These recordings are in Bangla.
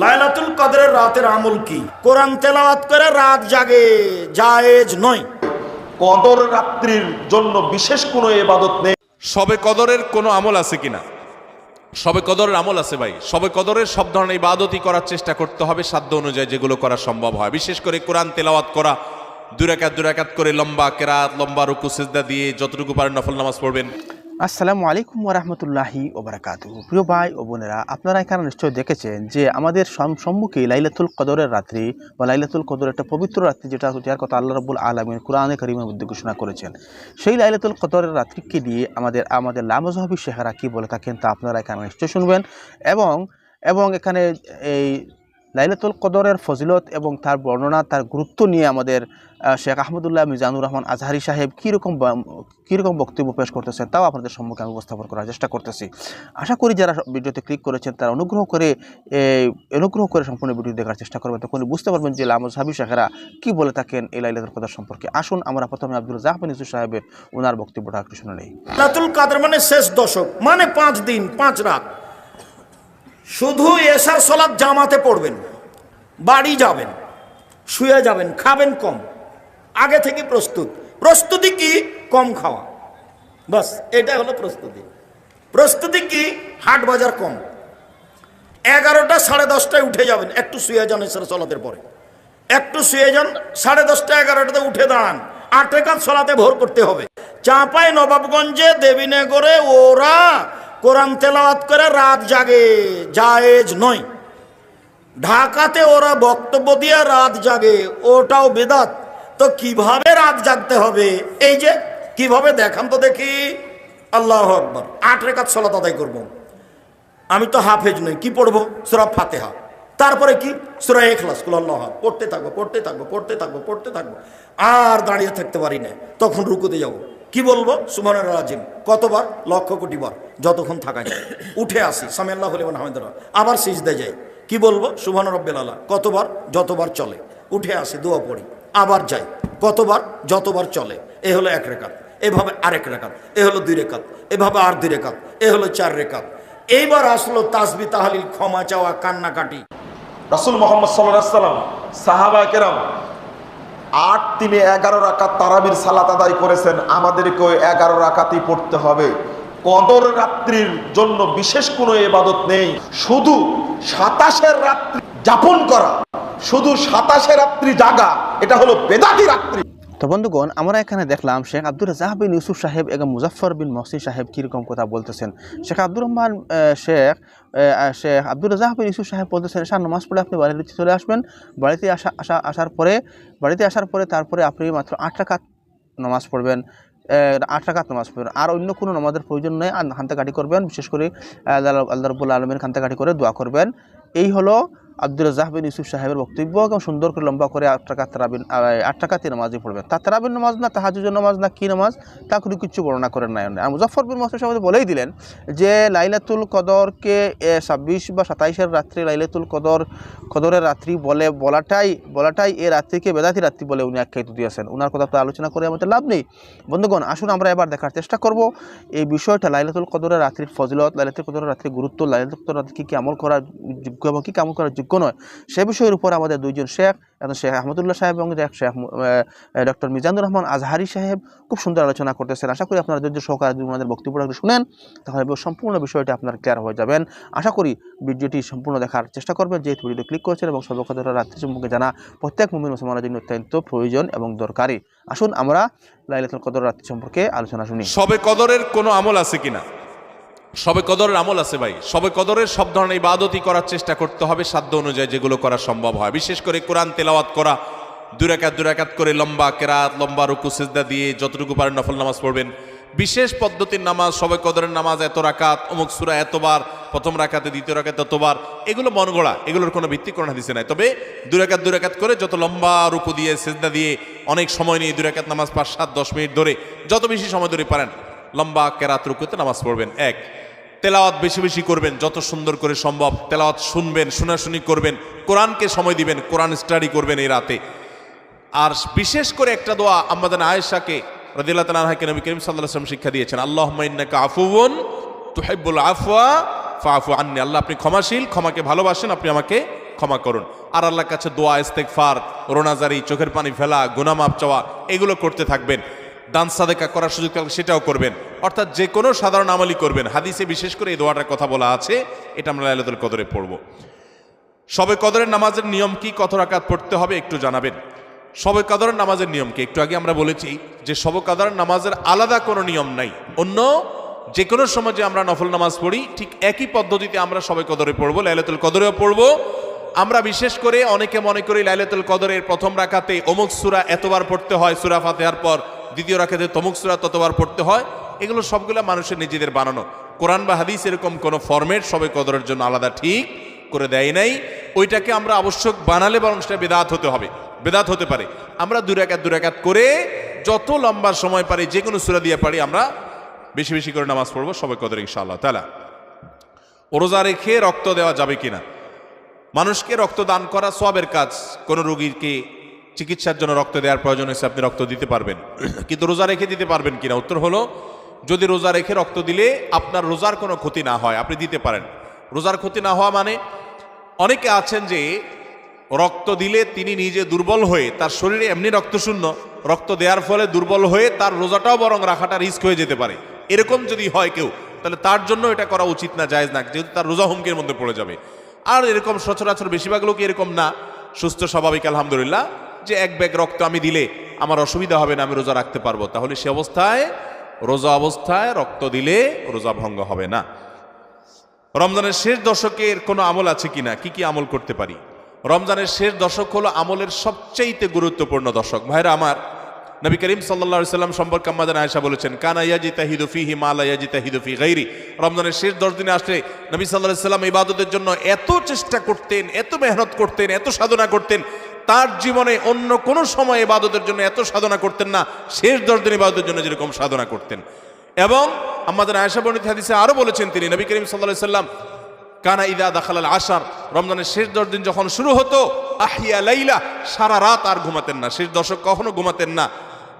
লাইলাতুল কদরের রাতের আমল কি? কোরআন তেলাওয়াত করে রাত জাগে জায়েজ নয়। কদর রাত্রির জন্য বিশেষ কোনো এবাদত নেই। সবে কদরের কোনো আমল আছে কিনা? সবে কদরের আমল আছে ভাই। সবে কদরের সব ধরনের ইবাদতই করার চেষ্টা করতে হবে সাধ্য অনুযায়ী যেগুলো করা সম্ভব হয়। বিশেষ করে কোরআন তেলাওয়াত করা দুরাকাত দুরাকাত করে লম্বা কেরাত লম্বা রুকু সিজদা দিয়ে যতটুকু পারেন নফল নামাজ পড়বেন। আসসালামু আলাইকুম ওরহমতুল্লাহি ওবরাকাতু প্রিয় ভাই ও বোনেরা, আপনারা এখানে নিশ্চয় দেখেছেন যে আমাদের সম্মুখে লাইলাতুল কদরের রাত্রি বা লাইলাতুল কদর একটা পবিত্র রাত্রি যেটা যার কথা আল্লাহ রবুল আলমিন কোরআনে করিমের মধ্যে ঘোষণা করেছেন। সেই লাইলাতুল কদরের রাত্রিকে দিয়ে আমাদের আমাদের লামজহাবি শেহারা কী বলে থাকেন তা আপনারা এখানে নিশ্চয় শুনবেন এবং এবং এখানে এই লাইলাতুল কদরের ফজিলত এবং তার বর্ণনা, তার গুরুত্ব নিয়ে আমাদের শেখ আহমদুল্লাহ মিজানুর রহমান আজহারি সাহেব কীরকম কীরকম বক্তব্য পেশ করতেছেন তাও আপনাদের সম্মুখে আমি উপস্থাপন করার চেষ্টা করতেছি। আশা করি যারা ভিডিওতে ক্লিক করেছেন তারা অনুগ্রহ করে অনুগ্রহ করে সম্পূর্ণ ভিডিও দেখার চেষ্টা করবেন। তখন বুঝতে পারবেন যে লামজহাবি শেখেরা কী বলে থাকেন এই লাইলাতুল কদর সম্পর্কে। আসুন, আমরা প্রথমে আব্দুল জাহবিন ইসু সাহেবের ওনার বক্তব্যটা একটু শুনে নেই। লাইলাতুল কদর মানে শেষ দশক মানে পাঁচ দিন, পাঁচ রাত। শুধু এসার সলাৎ জামাতে পড়বেন, বাড়ি যাবেন, শুয়ে যাবেন, খাবেন কম, আগে থেকে প্রস্তুত। প্রস্তুতি কি? কম খাওয়া। বাস এটা হলো প্রস্তুতি। প্রস্তুতি কি? হাট বাজার কম। এগারোটা সাড়ে দশটায় উঠে যাবেন, একটু শুয়ে যান এসার সলাতের পরে। একটু শুয়ে যান, সাড়ে দশটা, এগারোটাতে উঠে দাঁড়ান। আটে কাজ সলাতে ভোর করতে হবে। চাঁপাই নবাবগঞ্জে দেবীনগরে ওরা কোরআন তেলাওয়াত করে রাত জাগে, জায়েজ নয়। ঢাকাতে ওরা বক্তব্য দিয়ে রাত জাগে, ওটাও বেদাত। তো কীভাবে রাত জাগতে হবে? এই যে, কীভাবে দেখান তো দেখি। আল্লাহ আকবর, আট রেখাত সলাত আদায় করব। আমি তো হাফেজ নই, কি পড়ব? সুরা ফাতেহা। তারপরে কি? সুরা এখলাস কুল্লাহ পড়তে থাকব পড়তে থাকব পড়তে থাকব পড়তে থাকব। আর দাঁড়িয়ে থাকতে পারি না। তখন রুকুতে যাব। কি বলব? সুমানের রাজিম কতবার? লক্ষ কোটি বার। যতক্ষণ থাকা যায়। উঠে আসি, সামিয়াল্লাহ হলিমান হামিদুল্লাহ আবার সিজদে যাই। কি বলব? সুবহান রব্বিল আল্লাহ কতবার? যতবার চলে। উঠে আসি, দোয়া পড়ি। আবার যাই। কতবার? যতবার চলে। এ হলো এক রেখাত। এভাবে আরেক রেখাত। এ হলো দুই রেখাত। এভাবে আর দুই রেখাত। এ হলো চার রেখাত। এইবার আসলো তাসবি তাহালিল, ক্ষমা চাওয়া, কান্নাকাটি। রাসুল মোহাম্মদ সাল্লাম সাহাবা কেরাম, আট তিনে এগারো রাকাত তারাবির সালাত আদায় করেছেন। আমাদেরকেও এগারো রাকাতই পড়তে হবে। কদর রাত্রির জন্য বিশেষ কোনো এবাদত নেই। শুধু সাতাশের রাত্রি যাপন করা, শুধু সাতাশে রাত্রি জাগা, এটা হলো বেদাতি রাত্রি। তো বন্ধুগণ, আমরা এখানে দেখলাম শেখ আব্দুর রাজাহ বিন ইউসুফ সাহেব এবং মুজাফর বিন মহসিন সাহেব কীরকম কথা বলতেছেন। শেখ আব্দুর রহমান শেখ শেখ আব্দুর রাজাহ বিন ইউসুফ সাহেব বলতেছেন এসা নামাজ পড়ে আপনি বাড়িতে চলে আসবেন। বাড়িতে আসা আসা, আসার পরে, বাড়িতে আসার পরে তারপরে আপনি মাত্র আট টাকা নামাজ পড়বেন। আট রাকাত নামাজ পড়বেন। আর অন্য কোনো নামাজের প্রয়োজন নেই, আর খান্তাকাটি করবেন। বিশেষ করে আল্লাহ আল্লাহ রবুল্লা আলমের খান্তাকাটি করে দোয়া করবেন। এই হলো আব্দুল রাজাহ বিন ইউসুফ সাহেবের বক্তব্য এবং সুন্দর করে লম্বা করে আট টাকা তারাবিন আট টাকাতে নামাজই পড়বেন। তা তারাবিন নামাজ না তাহাজুজের নামাজ না, কি নামাজ? তা কোনো কিছু বর্ণনা করেন নাই আর মুজফর বিন মহসিন সাহেব বলেই দিলেন যে, লাইলাতুল কদরকে ছাব্বিশ বা সাতাইশের রাত্রি লাইলাতুল কদর, কদরের রাত্রি বলে বলাটাই বলাটাই এ রাত্রিকে বেদাতি রাত্রি বলে উনি আখ্যায়িত দিয়েছেন। ওনার কথা তো আলোচনা করে আমাদের লাভ নেই। বন্ধুগণ, আসুন আমরা এবার দেখার চেষ্টা করব এই বিষয়টা, লাইলাতুল কদরের রাত্রির ফজলত, লাইলাতুল কদরের রাত্রির গুরুত্ব, লাইলাতুল কদর রাত্রি কী কী আমল করার যোগ্য এবং কী আমল করার যোগ্য নয়। সে বিষয়ের উপর আমাদের দুইজন শেখ এবং শেখ আহমদুল্লাহ সাহেব এবং শেখ ডক্টর মিজানুর রহমান আজহারি সাহেব খুব সুন্দর আলোচনা করতেছেন। আশা করি আপনারা ধৈর্য সহকারে যদি ওনাদের বক্তব্যটা শুনেন, তাহলে সম্পূর্ণ বিষয়টি আপনার ক্লিয়ার হয়ে যাবেন। আশা করি ভিডিওটি সম্পূর্ণ দেখার চেষ্টা করবেন। যেহেতু ভিডিও ক্লিক করেছেন এবং সর্বক্ষেত্রে রাত্রি সম্পর্কে জানা প্রত্যেক মুমিন মুসলমানের জন্য অত্যন্ত প্রয়োজন এবং দরকারি। আসুন আমরা লাইলাতুল কদর রাত্রি সম্পর্কে আলোচনা শুনি। সবে কদরের কোনো আমল আছে কিনা? সবে কদরের আমল আছে ভাই। সবে কদরের সব ধরনের ইবাদতই করার চেষ্টা করতে হবে সাধ্য অনুযায়ী যেগুলো করা সম্ভব হয়। বিশেষ করে কোরআন তেলাওয়াত করা দুরাকাত দুরাকাত করে লম্বা কেরাত, লম্বা রুকু, সিজদা দিয়ে যতটুকু পারেন নফল নামাজ পড়বেন। বিশেষ পদ্ধতির নামাজ, সবে কদরের নামাজ এত রাকাত, অমুক সুরা এতবার, প্রথম রাকাতে, দ্বিতীয় রাকাত এতবার এগুলো মন গড়া, এগুলোর কোনো ভিত্তি কোনো হাদিসে নাই। তবে দুরাকাত দুরাকাত করে যত লম্বা রুকু দিয়ে, সিজদা দিয়ে অনেক সময় নিয়ে দুরাকাত নামাজ পাঁচ, সাত, দশ মিনিট ধরে যত বেশি সময় ধরে পারেন, লম্বা কেরাত, রুকুতে নামাজ পড়বেন। এক তেলাওয়াত বেশি বেশি করবেন, যত সুন্দর করে সম্ভব তেলাওয়াত শুনবেন, শোনাশুনি করবেন, কোরআনকে সময় দিবেন, কোরআন স্টাডি করবেন এই রাতে। আর বিশেষ করে একটা দোয়া আমাদের আয়েশাকে রদিল্লাহ তালাহাকে নবী করিম সাল্লাহ আসলাম শিক্ষা দিয়েছেন আল্লাহ ইন্নাকা আফুবন তুহেবুল আফওয়া ফাফু আন্নি। আল্লাহ আপনি ক্ষমাশীল, ক্ষমাকে ভালোবাসেন, আপনি আমাকে ক্ষমা করুন। আর আল্লাহর কাছে দোয়া ইস্তেকফার রোনাজারি, চোখের পানি ফেলা গুনামাপ চাওয়া, এগুলো করতে থাকবেন। দান সাদেকা করার সুযোগ থাকলে সেটাও করবেন। অর্থাৎ যে কোনো সাধারণ আমলই করবেন। হাদিসে বিশেষ করে এই দোয়াটার কথা বলা আছে, এটা আমরা লাইলাতুল কদরে পড়ব। সবে কদরের নামাজের নিয়ম কি, কত রাকাত পড়তে হবে একটু জানাবেন। সবে কদরের নামাজের নিয়ম কি, একটু আগে আমরা বলেছি যে সবে কদরের নামাজের আলাদা কোনো নিয়ম নাই। অন্য যে কোনো সময় যে আমরা নফল নামাজ পড়ি, ঠিক একই পদ্ধতিতে আমরা সবে কদরে পড়ব, লাইলাতুল কদরেও পড়ব। আমরা বিশেষ করে অনেকে মনে করি লাইলাতুল কদরের প্রথম রাখাতে অমুক সুরা এতবার পড়তে হয়, সুরা ফাতেহার পর দ্বিতীয় রাখাতে তমুক সুরা ততবার পড়তে হয়। এগুলো সবগুলো মানুষের নিজেদের বানানো। কোরআন বা হাদিস এরকম কোনো ফরম্যাট সবে কদরের জন্য আলাদা ঠিক করে দেয় নাই। ওইটাকে আমরা আবশ্যক বানালে বরং সেটা বেদাত হতে হবে। বেদাত হতে পারে। আমরা দুরাকাত দুরাকাত করে যত লম্বা সময় পারি যে কোনো সুরা দিয়ে পারি, আমরা বেশি বেশি করে নামাজ পড়ব সবাই কদর ইনশাআল্লাহ তালা রোজা রেখে রক্ত দেওয়া যাবে কিনা? মানুষকে রক্ত দান করা সবের কাজ। কোনো রোগীকে চিকিৎসার জন্য রক্ত দেওয়ার প্রয়োজন হয়েছে, আপনি রক্ত দিতে পারবেন। কিন্তু রোজা রেখে দিতে পারবেন কিনা? উত্তর হলো যদি রোজা রেখে রক্ত দিলে আপনার রোজার কোনো ক্ষতি না হয়, আপনি দিতে পারেন। রোজার ক্ষতি না হওয়া মানে অনেকে আছেন যে রক্ত দিলে তিনি নিজে দুর্বল হয়ে, তার শরীরে এমনি রক্তশূন্য, রক্ত দেওয়ার ফলে দুর্বল হয়ে তার রোজাটাও বরং রাখাটা রিস্ক হয়ে যেতে পারে। এরকম যদি হয় কেউ, তাহলে তার জন্য এটা করা উচিত না, জায়েজ না, যেহেতু তার রোজা হুমকির মধ্যে পড়ে যাবে। আর এরকম সচরাচর বেশিরভাগ লোক এরকম না, সুস্থ, স্বাভাবিক, আলহামদুলিল্লাহ, যে এক ব্যাগ রক্ত আমি দিলে আমার অসুবিধা হবে না, আমি রোজা রাখতে পারব। তাহলে সে অবস্থায় রোজা অবস্থায় রক্ত দিলে রোজা ভঙ্গ হবে না। রমজানের শেষ দশকের কোনো আমল আছে কিনা? কি কি আমল করতে পারি? রমজানের শেষ দশক হলো আমলের সবচেয়ে গুরুত্বপূর্ণ দশক। ভাইরা আমার, নবী করিম সাল্লা সাল্লাম সম্পর্কে আমাদের আয়সা বলেছেন, কানা ইয়াজিতা হিদুফি হিমালা ইয়াজিতা হিদুফি গাইরি। রমজানের শেষ দশ দিনে আসলে নবী সাল্লাহ সাল্লাম ইবাদতের জন্য এত চেষ্টা করতেন, এত মেহনত করতেন, এত সাধনা করতেন তার জীবনে অন্য কোনো সময় ইবাদতের জন্য এত সাধনা করতেন না। শেষ দশ দিন ইবাদতের জন্য যেরকম সাধনা করতেন। এবং আমাদের আয়সা বর্ণিত হাদিসে আরও বলেছেন তিনি, নবী করিম সাল্লাহ সাল্লাম কানা ইদা দাখালাল আশার রমজানের শেষ দশ দিন যখন শুরু হতো আহিয়া লাইলা সারা রাত আর ঘুমাতেন না। শেষ দশক কখনো ঘুমাতেন না।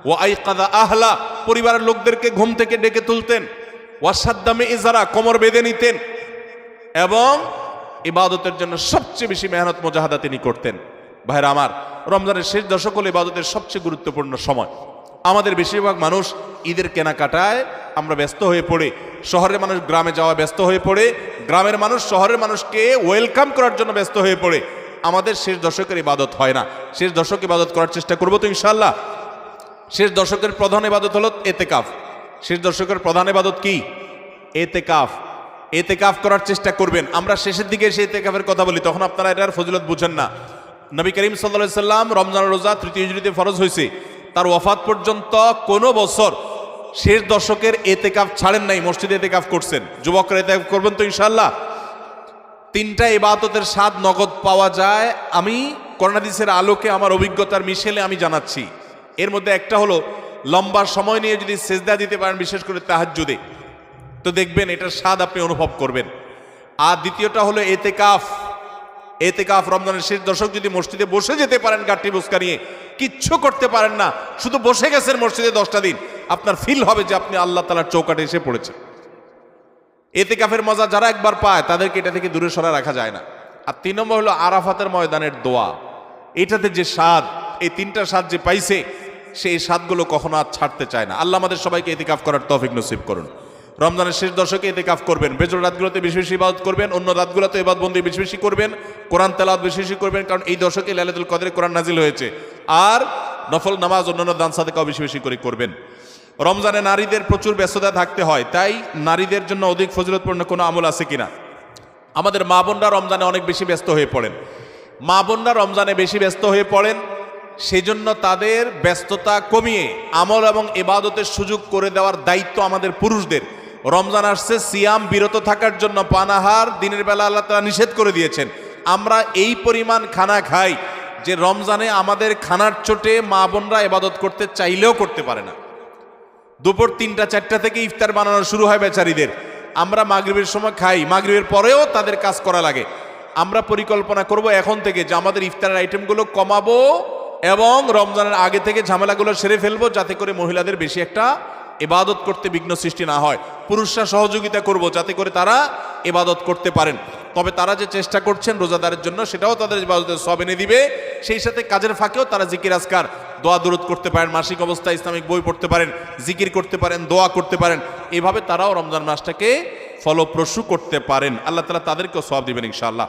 ও আই কাদা আহলা পরিবারের লোকদেরকে ঘুম থেকে ডেকে তুলতেন। ওয়াসাদ্দামে ইজারা কোমর বেঁধে নিতেন। এবং ইবাদতের জন্য সবচেয়ে বেশি মেহনত, মোজাহাদা তিনি করতেন। ভাইরা আমার, রমজানের শেষ দশক হলো ইবাদতের সবচেয়ে গুরুত্বপূর্ণ সময়। আমাদের বেশিরভাগ মানুষ ঈদের কেনাকাটায় আমরা ব্যস্ত হয়ে পড়ে। শহরের মানুষ গ্রামে যাওয়া ব্যস্ত হয়ে পড়ে। গ্রামের মানুষ, শহরের মানুষকে ওয়েলকাম করার জন্য ব্যস্ত হয়ে পড়ে। আমাদের শেষ দশকের ইবাদত হয় না। শেষ দশক ইবাদত করার চেষ্টা করব তো ইনশাল্লাহ শেষ দশকের প্রধান ইবাদত হলো এতেকাফ। শেষ দশকের প্রধান ইবাদত কি? এতেকাফ। এতেকাফ করার চেষ্টা করবেন। আমরা শেষের দিকে এসে এতেকাফের কথা বলি, তখন আপনারা এটার ফজিলত বুঝেন না। নবী করিম সাল্লা সাল্লাম রমজান রোজা তৃতীয় হিজড়িতে ফরজ হয়েছে। তার ওয়াফাত পর্যন্ত কোনো বছর শেষ দশকের এতেকাফ ছাড়েন নাই, মসজিদে এতেকাফ করছেন। যুবকরা এতেকাফ করবেন তো ইনশাল্লাহ তিনটা ইবাদতের স্বাদ নগদ পাওয়া যায়। আমি করোনাদিসের আলোকে আমার অভিজ্ঞতার মিশেলে আমি জানাচ্ছি। এর মধ্যে একটা হলো, লম্বা সময় নিয়ে যদি সেজদা দিতে পারেন, বিশেষ করে তাহাজ্জুদে, তো দেখবেন এটার স্বাদ আপনি অনুভব করবেন। আর দ্বিতীয়টা হলো এতেকাফ। এতেকাফ রমজানের শেষ দশক যদি মসজিদে বসে যেতে পারেন গাঠি বুসকা নিয়ে, কিচ্ছু করতে পারেন না। শুধু বসে গেছেন মসজিদে দশটা দিন। আপনার ফিল হবে যে আপনি আল্লাহ তালার চৌকাটে এসে পড়েছেন। এতে কাফের মজা যারা একবার পায়, তাদেরকে এটা থেকে দূরে সরা রাখা যায় না। আর তিন নম্বর হলো আরাফাতের ময়দানের দোয়া। এটাতে যে স্বাদ, এই তিনটা স্বাদ যে পাইছে সেই স্বাদগুলো কখনো আর ছাড়তে চায় না। আল্লাহ আমাদের সবাইকে এতেকাফ করার তফিক নসিব করুন। রমজানের শেষ দশকে এতে কাফ করবেন। বেজর রাতগুলোতে বেশি বেশি ইবাদত করবেন, অন্য রাতগুলোতে এবাদ বন্দি বেশি বেশি করবেন, কোরআন তেলাওয়াত বেশি বেশি করবেন, কারণ এই দশকে লালাতুল কদরে কোরআন নাজিল হয়েছে। আর নফল নামাজ অন্যান্য দান সাদেকাও বেশি বেশি করে করবেন। রমজানে নারীদের প্রচুর ব্যস্ততা থাকতে হয়, তাই নারীদের জন্য অধিক ফজিলতপূর্ণ কোনো আমল আছে কিনা? আমাদের মা বোনরা রমজানে অনেক বেশি ব্যস্ত হয়ে পড়েন। মা বোনরা রমজানে বেশি ব্যস্ত হয়ে পড়েন, সেজন্য তাদের ব্যস্ততা কমিয়ে আমল এবং এবাদতের সুযোগ করে দেওয়ার দায়িত্ব আমাদের পুরুষদের। রমজান আসছে, সিয়াম বিরত থাকার জন্য পানাহার দিনের বেলা আল্লাহ তারা নিষেধ করে দিয়েছেন। আমরা এই পরিমাণ খানা খাই যে রমজানে আমাদের খানার চোটে মা বোনরা ইবাদত করতে চাইলেও করতে পারে না। দুপুর তিনটা, চারটা থেকে ইফতার বানানো শুরু হয় বেচারিদের। আমরা মাগরিবের সময় খাই, মাগরিবের পরেও তাদের কাজ করা লাগে। আমরা পরিকল্পনা করব এখন থেকে যে আমাদের ইফতারের আইটেমগুলো কমাবো এবং রমজানের আগে থেকে ঝামেলাগুলো সেরে ফেলব, যাতে করে মহিলাদের বেশি একটা ইবাদত করতে বিঘ্ন সৃষ্টি না হয়। পুরুষরা সহযোগিতা করব যাতে করে তারা এবাদত করতে পারেন। তবে তারা যে চেষ্টা করছেন রোজাদারের জন্য, সেটাও তাদের ইবাদতের সব এনে দিবে। সেই সাথে কাজের ফাঁকেও তারা জিকির আজকার, দোয়া দূরত করতে পারেন, মাসিক অবস্থায় ইসলামিক বই পড়তে পারেন, জিকির করতে পারেন, দোয়া করতে পারেন। এভাবে তারাও রমজান মাসটাকে ফলপ্রসূ করতে পারেন। আল্লাহ তালা তাদেরকেও সব দিবেন ইনশাআল্লাহ।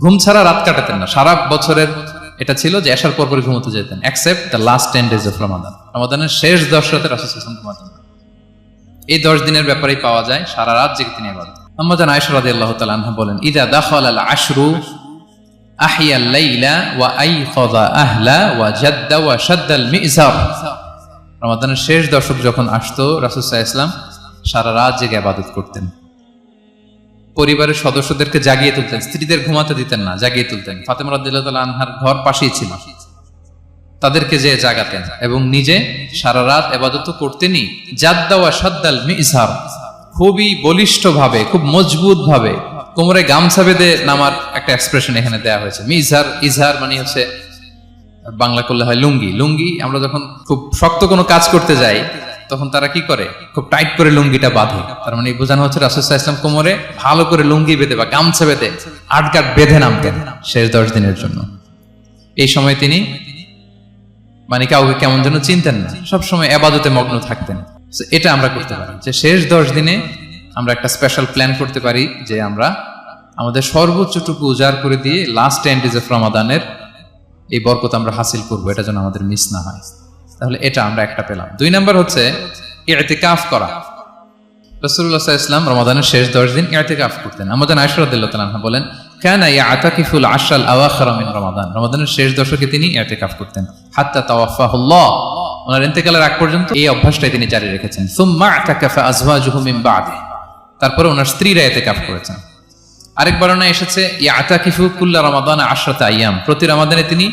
ঘুম ছাড়া রাত কাটাতেন না। সারা বছরের এটা ছিল যে এসার পর পরে ঘুমোতে যেতেন except the last ten days of Ramadan রমাদানের শেষ দশ রাতে ইসলাম ঘুমাতেন। এই দশ দিনের ব্যাপারেই পাওয়া যায় সারা রাত জেগে তিনি আবাদ আম্মাজান আয়েশা রাদিয়াল্লাহু তাআলা আনহা বলেন, ইদা দাখাল আল আশরু আহিয়া লাইলা ওয়া আইখাযা আহলা ওয়া জাদ্দা ওয়া শাদ্দাল মিজার। রমাদানের শেষ দশক যখন আসতো আলাইহি ইসলাম সারা রাত জেগে ইবাদত করতেন। পরিবারের সদস্যদেরকে জাগিয়ে তুলতেন, স্ত্রীদের ঘুমাতে দিতেন না, জাগিয়ে তুলতেন। ফাতেমা রাদিয়াল্লাহু তাআলা আনহার ঘর পাশেই ছিল। তাদেরকে যে জাগাতেন এবং নিজে সারা রাত এবাদত করতেনই। জাদ্দা ওয়া সাদ্দাল মিজহার খুবই বলিষ্ঠ ভাবে খুব মজবুত ভাবে কোমরে গামছা বেঁধে নামার একটা এক্সপ্রেশন এখানে দেওয়া হয়েছে। মিজহার ইজহার মানে হচ্ছে, বাংলা করলে হয় লুঙ্গি। লুঙ্গি আমরা যখন খুব শক্ত কোনো কাজ করতে যাই তখন তারা কি করে? খুব টাইট করে লুঙ্গিটা বাঁধে। তার মানে বোঝানো হচ্ছে রাসুসাহ ইসলাম কোমরে ভালো করে লুঙ্গি বেঁধে বা গামছা বেঁধে আটগাট বেঁধে নামতেন শেষ দশ দিনের জন্য। এই সময় তিনি মানে কাউকে কেমন যেন চিনতেন না। সবসময় আবাদতে মগ্ন থাকতেন। এটা আমরা করতে পারি। যে শেষ দশ দিনে আমরা একটা স্পেশাল প্ল্যান করতে পারি যে আমরা আমাদের সর্বোচ্চটুকু উজাড় করে দিয়ে লাস্ট টেন ইজ অফ রমাদানের এই বরকত আমরা হাসিল করব। এটা যেন আমাদের মিস না হয়। তাহলে এটা আমরা একটা পেলাম। দুই নাম্বার হচ্ছে ইতিকাফ করা। রসুল্লাহ ইসলাম রমাদানের শেষ দশ দিন ইতিকাফ করতেন। আমাদের আয়সরাদ্দাহ বলেন, কেন আতাকিফুল আশাল আওয়াখরা মিন রমাদান। রমাদানের শেষ দশকে তিনি ইতিকাফ করতেন। হাত্তা তাওয়াফাহুল্লাহ। ওনার ইন্তেকালের আগ পর্যন্ত এই অভ্যাসটাই তিনি জারি রেখেছেন। সুম্মা আতাকাফা আজওয়াজুহু মিন বাদে তারপরে ওনার স্ত্রীরা ইতিকাফ করেছেন। আরেক বর্ণনা এসেছে, ইয়াতাকিফু কুল্লা রমাদান আশরাতা আইয়াম। প্রতি রমাদানে তিনি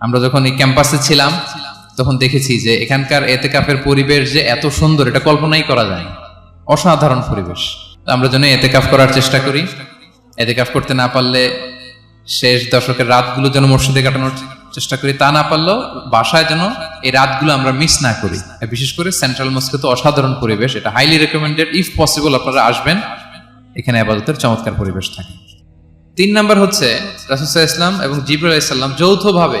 আমরা যখন এই ক্যাম্পাসে ছিলাম, তখন দেখেছি যে এখানকার এতে কাফের পরিবেশ যে এত সুন্দর, এটা কল্পনাই করা যায় অসাধারণ পরিবেশ। আমরা যেন এতে কাফ করার চেষ্টা করি। এতে কাফ করতে না পারলে শেষ দশকের রাতগুলো যেন মসজিদে কাটানোর চেষ্টা করি। তা না পারলেও বাসায় যেন এই রাতগুলো আমরা মিস না করি। বিশেষ করে সেন্ট্রাল মস্কে তো অসাধারণ পরিবেশ, এটা হাইলি রেকমেন্ডেড ইফ পসিবল আপনারা আসবেন। এখানে আবাদতের চমৎকার পরিবেশ থাকে। তিন নাম্বার হচ্ছে রাসুসাহ ইসলাম এবং জিবরুল ইসলাম যৌথভাবে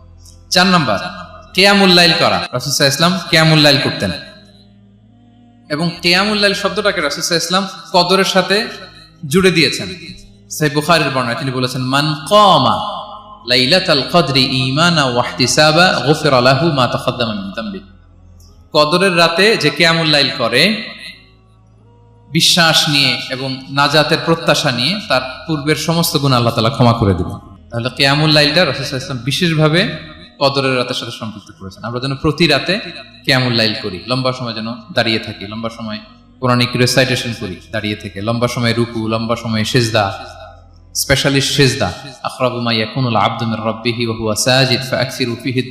চার নম্বর কেয়ামুল্লাইল করা। রাসুসাহ ইসলাম কেয়ামুল্লাইল করতেন। এবং কেয়ামুল্লাইল শব্দটাকে রাসুসাহ ইসলাম কদরের সাথে জুড়ে দিয়েছেন। সাই বুখারের বর্ণায় তিনি বলেছেন, মান কমা লাইলাতাল কদরি ঈমানা ওয়া ইহতিসাবা, গুফিরা লাহু মা তাকাদ্দামা মিন যামবি কদরের রাতে যে কিয়ামুল করে, বিশ্বাস নিয়ে এবং নাজাতের প্রত্যাশা নিয়ে তার পূর্বের সমস্ত গুণ আল্লাহ তালা ক্ষমা করে দিবেন। তাহলে কেয়ামুল লাইলটা রসুল ইসলাম বিশেষভাবে কদরের রাতের সাথে সম্পৃক্ত করেছেন। আমরা যেন প্রতি রাতে কেমন লাইল করি, লম্বা সময় যেন দাঁড়িয়ে থাকি, লম্বা সময় কোরআনিক রেসাইটেশন করি, দাঁড়িয়ে থেকে, লম্বা সময় রুকু, লম্বা সময় সেজদা স্পেশালিস্ট সেজদা, আখরাবু মা ইয়াকুনুল আবদু মির রাব্বিহি ওয়া হুয়া সাজিদ ফাকসিরু ফিহি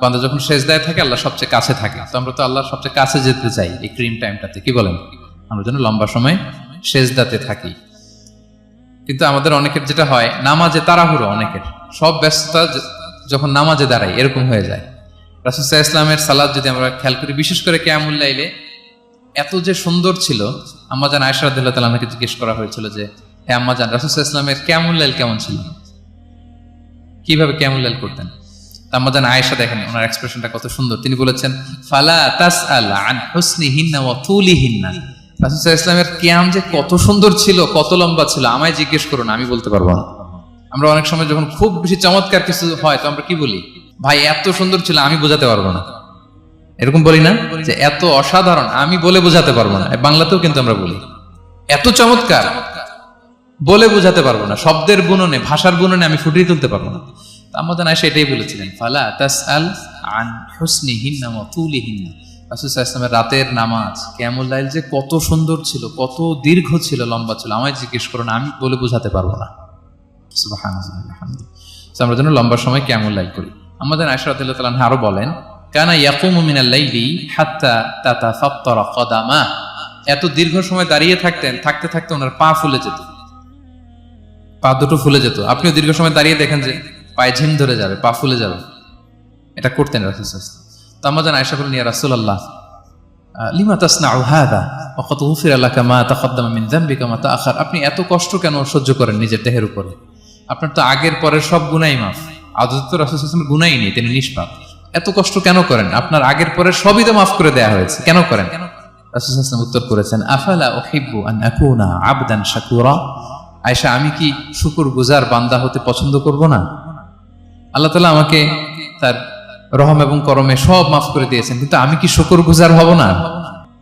বান্দা যখন সেজদায় থাকে, আল্লাহ সবচেয়ে কাছে থাকে। তো আমরা তো আল্লাহর সবচেয়ে কাছে যেতে চাই এই ক্রিম টাইমটাতে কি বলেন? আমরা যেন লম্বা সময় সেজদাতে থাকি। কিন্তু আমাদের অনেকের যেটা হয়, নামাজে তাড়াহুড়ো অনেকের। সব ব্যস্ততা যখন নামাজে দাঁড়াই, এরকম হয়ে যায়। রাসুসাহ ইসলামের সালাদ যদি আমরা খেয়াল করি, বিশেষ করে কেয়ামুল্লাইলে এত যে সুন্দর ছিল আম্মাজান আয়সা রাদিল্লাহ তালাকে জিজ্ঞেস করা হয়েছিল যে হ্যাঁ আম্মাজান রাসুসাহ ইসলামের কেয়ামুল্লাইল কেমন ছিল? কীভাবে কেয়ামুল্লাইল করতেন? আম্মাজান আয়েশা দেখেন, ওনার এক্সপ্রেশনটা কত সুন্দর। তিনি বলেছেন, ফালা তাস আন হুসনি হিন্না ওয়া তুলি হিন্না রাসুসাহ ইসলামের কিয়াম যে কত সুন্দর ছিল, কত লম্বা ছিল, আমায় জিজ্ঞেস করুন, আমি বলতে পারব না। আমরা অনেক সময় যখন খুব বেশি চমৎকার কিছু হয়, তো আমরা কি বলি? ভাই, এত সুন্দর ছিল, আমি বোঝাতে পারব না। এরকম বলি না যে, এত অসাধারণ, আমি বলে বোঝাতে পারব না। বাংলাতেও কিন্তু আমরা বলি, এত চমৎকার, বলে বোঝাতে পারব না। শব্দের গুণনে ভাষার গুণনে আমি ফুটিয়ে তুলতে পারব না। আমাদের আয়সা এটাই বলেছিলেন, ফালা তাস আল আন হুসনি হিন্না তুলি হিন্না ইসলামের রাতের নামাজ, কেমন লাইল যে, কত সুন্দর ছিল, কত দীর্ঘ ছিল, লম্বা ছিল। আমায় জিজ্ঞেস করো না আমি বলে বোঝাতে পারব না। আমরা যেন লম্বা সময় কেমন লাইল করি। আমাদের আয়সা রাদিয়াল্লাহু আরও বলেন, কানা ইয়াকুমু মিনাল লাইলি হাত্তা তাতাফাত্তারা কদামা। এত দীর্ঘ সময় দাঁড়িয়ে থাকতেন, থাকতে থাকতে ওনার পা ফুলে যেত। পা দুটো ফুলে যেত। আপনিও দীর্ঘ সময় দাঁড়িয়ে দেখেন যে পায়ে ঝিম ধরে যাবে, পা ফুলে যাবে। এটা করতেন রাসূল তো আমরা জান আয়েশা বলেন, ইয়া রাসূলুল্লাহ লিমা তাসনাউ হাদা? ওয়াকাদ গুফিরা লাকা মা তাকদ্দামা মিন যামবিকা, মা তাআখার? আপনি এত কষ্ট কেন সহ্য করেন নিজের দেহের উপরে? আপনার তো আগের পরের সব গুনাই মাফ। আদত তো রাসূল গুনাই নেই, তিনি নিষ্পাপ। এত কষ্ট কেন করেন? আপনার আগের পরের সবই তো মাফ করে দেয়া হয়েছে, কেন করেন? রাসূল সাল্লাল্লাহু আলাইহি উত্তর করেছেন, আফালা উহিব্বু আন আকুনা আবদান শাকুরা? আয়েশা, আমি কি শুকুর গুজার বান্দা হতে পছন্দ করব না? আল্লাহ তালা আমাকে তার রহম এবং করমে সব মাফ করে দিয়েছেন, কিন্তু আমি কি শুকর গুজার হব না?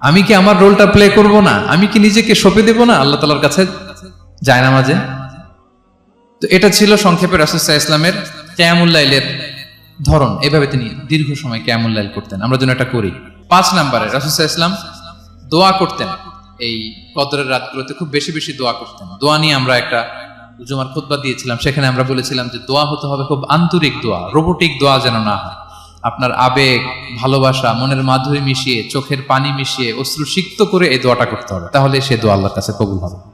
আমি কি আমার রোলটা প্লে করব না? আমি কি নিজেকে সঁপে দেব না? আল্লাহ তালার কাছে যায় না মাঝে তো এটা ছিল সংক্ষেপে রাসুসাহ ইসলামের ক্যামুল্লাইলের ধরন। এভাবে তিনি দীর্ঘ সময় ক্যামুল্লাইল করতেন। আমরা যেন এটা করি। পাঁচ নম্বরে রাসুসাহ ইসলাম দোয়া করতেন। এই কদরের রাতগুলোতে খুব বেশি বেশি দোয়া করতেন। দোয়া নিয়ে আমরা একটা জুমার খুতবা দিয়েছিলাম। সেখানে আমরা বলেছিলাম যে দোয়া হতে হবে খুব আন্তরিক দোয়া, রোবোটিক দোয়া যেন না হয়। আপনার আবেগ, ভালোবাসা, মনের মাধুরী মিশিয়ে, চোখের পানি মিশিয়ে অশ্রু সিক্ত করে এই দোয়াটা করতে হবে। তাহলে সে দোয়া আল্লাহর কাছে কবুল হবে।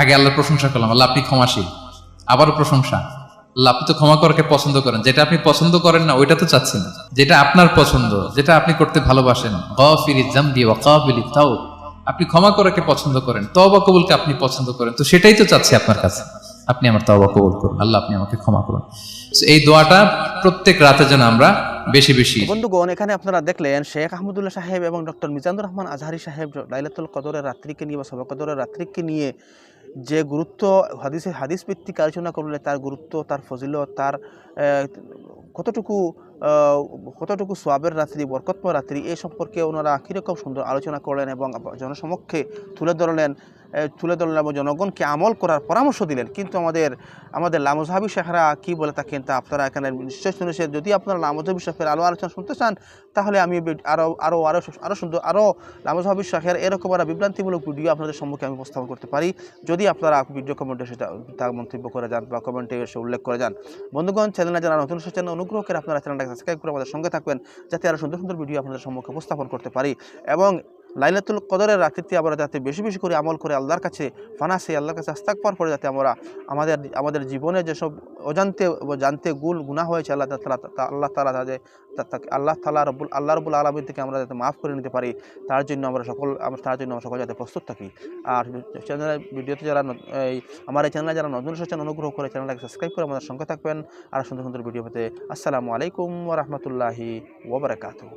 আগে আল্লাহর প্রশংসা করলাম, আল্লাহ আপনি ক্ষমাশীল। আবারও প্রশংসা। আল্লাহ আপনি তো ক্ষমা করাকে পছন্দ করেন। যেটা আপনি পছন্দ করেন না, ওইটা তো চাচ্ছেন। যেটা আপনার পছন্দ, যেটা আপনি করতে ভালোবাসেন। তাও আপনি ক্ষমা করাকে পছন্দ করেন, তওবা কবুলকে আপনি পছন্দ করেন। তো সেটাই তো চাচ্ছি আপনার কাছে। আপনি আমার তওবা কবুল করুন, আল্লাহ আপনি আমাকে ক্ষমা করুন। এই দোয়াটা প্রত্যেক রাতে যেন আমরা বেশি বেশি বন্ধুগণ, এখানে আপনারা দেখলেন শেখ আহমদুল্লাহ সাহেব এবং ডক্টর মিজানুর রহমান আজহারি সাহেব লাইলাতুল কদরের রাত্রিকে নিয়ে বা সবা কদরের রাত্রিকে নিয়ে যে গুরুত্ব হাদিসে হাদিস ভিত্তিক আলোচনা করলে তার গুরুত্ব, তার ফজিলত, তার কতটুকু কতটুকু সোয়াবের রাত্রি, বরকতময় রাত্রি, এ সম্পর্কে ওনারা কীরকম সুন্দর আলোচনা করলেন এবং জনসমক্ষে তুলে ধরলেন। তুলে ধরলেন এবং জনগণকে আমল করার পরামর্শ দিলেন। কিন্তু আমাদের আমাদের লামজহাবি শেখরা কি বলে থাকেন তা আপনারা এখানে নিশ্চয় শুনেছেন। যদি আপনারা লামজহাবি শেখের আলো আলোচনা শুনতে চান, তাহলে আমি আরও আরও আরও আরও আরও সুন্দর আরও লামজহাবি শেখের এরকম আরও বিভ্রান্তিমূলক ভিডিও আপনাদের সম্মুখে আমি উপস্থাপন করতে পারি। যদি আপনারা ভিডিও কমেন্টে সেটা তার মন্তব্য করে যান বা কমেন্টে এসে উল্লেখ করে যান। বন্ধুগণ, চ্যানেলে যারা নতুন এসেছেন, অনুগ্রহ করে আপনারা চ্যানেলটাকে সাবস্ক্রাইব করে আমাদের সঙ্গে থাকবেন, যাতে আরও সুন্দর সুন্দর ভিডিও আপনাদের সম্মুখে উপস্থাপন করতে পারি। এবং লাইলাতুল কদরের রাত্রিতে আমরা যাতে বেশি বেশি করে আমল করে আল্লাহর কাছে ফানা সেই আল্লাহর কাছে আস্তাক পাওয়ার পরে যাতে আমরা আমাদের আমাদের জীবনে যেসব অজান্তে জানতে গুল গুণা হয়েছে, আল্লাহ তালা আল্লাহ তালা তাদের আল্লাহ তালা রব্বুল, আল্লাহ রব্বুল আলমীর থেকে আমরা যাতে মাফ করে নিতে পারি, তার জন্য আমরা সকল, আমরা, তার জন্য আমরা সকল যাতে প্রস্তুত থাকি। আর চ্যানেলের ভিডিওতে যারা এই আমার এই চ্যানেলে যারা নতুন এসেছেন, অনুগ্রহ করে চ্যানেলটাকে সাবস্ক্রাইব করে আমাদের সঙ্গে থাকবেন। আর সুন্দর সুন্দর ভিডিও পেতে। আসসালামু আলাইকুম ওরহমতুল্লাহি ওবরাকাতুহ